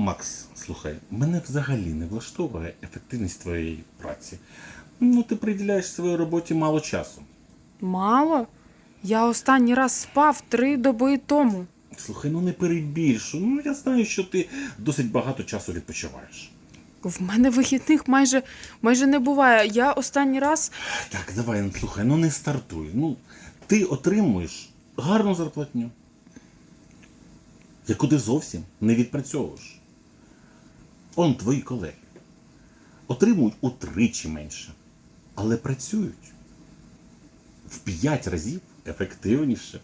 Макс, слухай, мене взагалі не влаштовує ефективність твоєї праці. Ну, ти приділяєш своїй роботі мало часу. Мало? Я останній раз спав три доби тому. Слухай, ну не перебільшу. Ну я знаю, що ти досить багато часу відпочиваєш. В мене вихідних майже, майже не буває. Я останній раз. Так, давай, ну, слухай, ну не стартуй. Ну, ти отримуєш гарну зарплатню, яку ти зовсім не відпрацьовуєш. Он твої колеги. Отримують утричі менше, але працюють в п'ять разів ефективніше.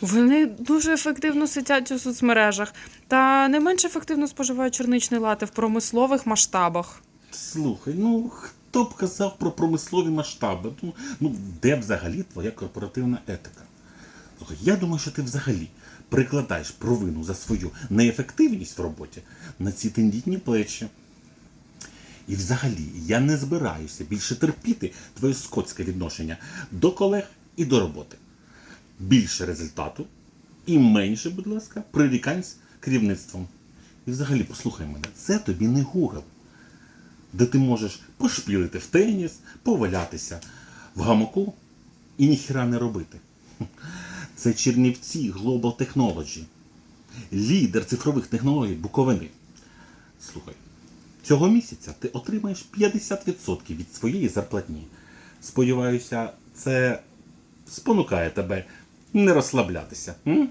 Вони дуже ефективно сидять у соцмережах та не менш ефективно споживають чорничний лати в промислових масштабах. Слухай, ну хто б казав про промислові масштаби? Ну, ну де взагалі твоя корпоративна етика? Я думаю, що ти взагалі прикладаєш провину за свою неефективність в роботі на ці тендітні плечі. І взагалі я не збираюся більше терпіти твоє скотське відношення до колег і до роботи. Більше результату і менше, будь ласка, прирікань з керівництвом. І взагалі, послухай мене, це тобі не Google де ти можеш пошпілити в теніс, повалятися в гамаку і ніхіра не робити. Це Чернівці Global Technology, лідер цифрових технологій Буковини. Слухай, цього місяця ти отримаєш 50% від своєї зарплатні. Сподіваюся, це спонукає тебе не розслаблятися. М?